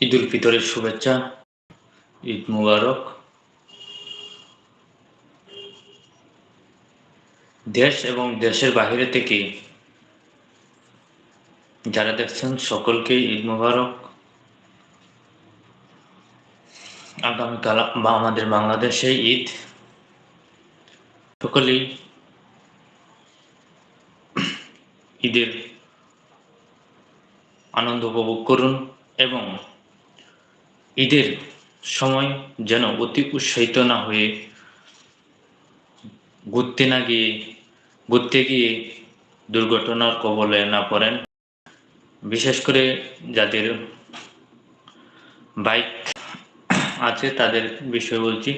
ঈদ উল ফিতরের শুভেচ্ছা, ঈদ মুবারক। দেশ এবং দেশের বাহিরে থেকে যারা দেখছেন, সকলকে ঈদ মুবারক। আগামীকাল বা আমাদের বাংলাদেশে ঈদ। সকলেই ঈদের আনন্দ উপভোগ করুন এবং ঈদের সময় যেন অতি উৎসাহিত না হয়ে ঘুরতে না গিয়ে, ঘুরতে গিয়ে দুর্ঘটনার কবলে না পড়েন। বিশেষ করে যাদের বাইক আছে তাদের বিষয়ে বলছি।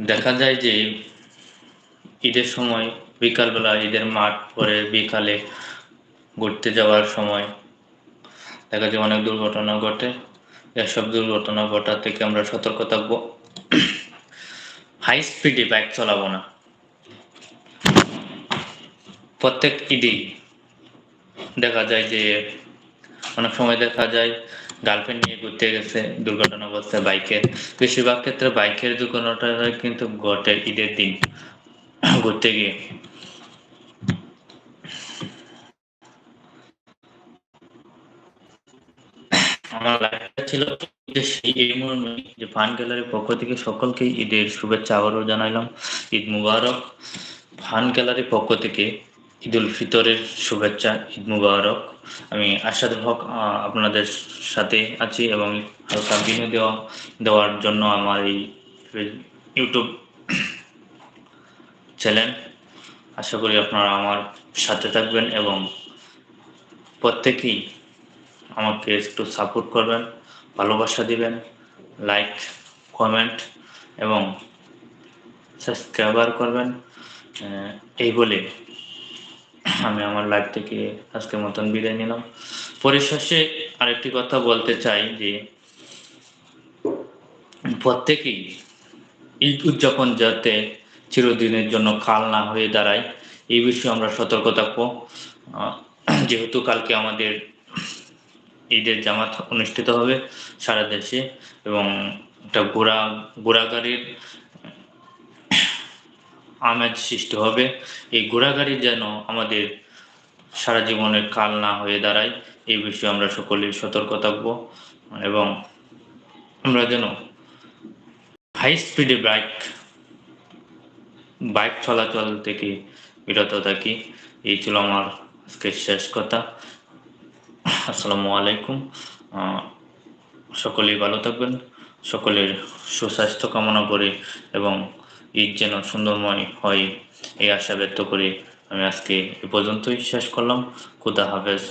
দেখা যায় যে ঈদের সময় বিকালবেলা, ঈদের মাঠ পরে বিকালে ঘুরতে যাওয়ার সময় দেখা যায় অনেক দুর্ঘটনা ঘটে। এসব দুর্ঘটনা ঘটা থেকে আমরা সতর্ক থাকব। হাই স্পিডে বাইক চালাবো না। প্রত্যেক ঈদেই দেখা যায় যে অনেক সময় দেখা যায় গার্লফ্রেন্ড নিয়ে ঘুরতে গেছে, দুর্ঘটনা ঘটছে বাইকের বেশিরভাগ ক্ষেত্রে বাইকের দুর্ঘটনাটা কিন্তু ঘটে ঈদের দিন। ঘুরতে গিয়ে। আমার লাইফটা ছিল যে সেই এই যে ফান গ্যালারির পক্ষ থেকে সকলকে ঈদের শুভেচ্ছা আবারও জানাইলাম। ঈদ মুবারক। ফান গ্যালারির পক্ষ থেকে ঈদ উল ফিতরের শুভেচ্ছা, ঈদ মুবারক। আমি আশাদ হক আপনাদের সাথে আছি এবং হালকা বিনোদ দেওয়া দেওয়ার জন্য আমার এই ইউটিউব চ্যানেল। আশা করি আপনারা আমার সাথে থাকবেন এবং প্রত্যেকেই আমাকে একটু সাপোর্ট করবেন, ভালোবাসা দিবেন লাইক কমেন্ট এবং সাবস্ক্রাইবার করবেন এই বলে আমি আমার লাইফ থেকে আজকের মতন বিদায় নিলাম। পরিশেষে আরেকটি কথা বলতে চাই যে, প্রত্যেকেই ঈদ উদযাপন যাতে চিরদিনের জন্য কাল না হয়ে দাঁড়ায়, এই বিষয়ে আমরা সতর্ক থাকব। যেহেতু কালকে আমাদের ঈদের জামাত অনুষ্ঠিত হবে সারা দেশে এবং একটা ঘোরা ঘোরাগাড়ির আমেজ সৃষ্টি হবে। এই ঘোরাগাড়ি যেন আমাদের সারা জীবনের কাল না হয়ে দাঁড়ায়, এই বিষয়ে আমরা সকলেই সতর্ক থাকব এবং আমরা যেন হাই স্পিডে বাইক বাইক চলাচল থেকে বিরত থাকি। এই ছিল আমার আজকের শেষ কথা। আসসালামু আলাইকুম। সকলেই ভালো থাকবেন, সকলের সুস্বাস্থ্য কামনা করে এবং ঈদ যেন সুন্দরময় হয় এই আশা ব্যক্ত করে আমি আজকে এ পর্যন্তই শেষ করলাম। খুদা হাফেজ।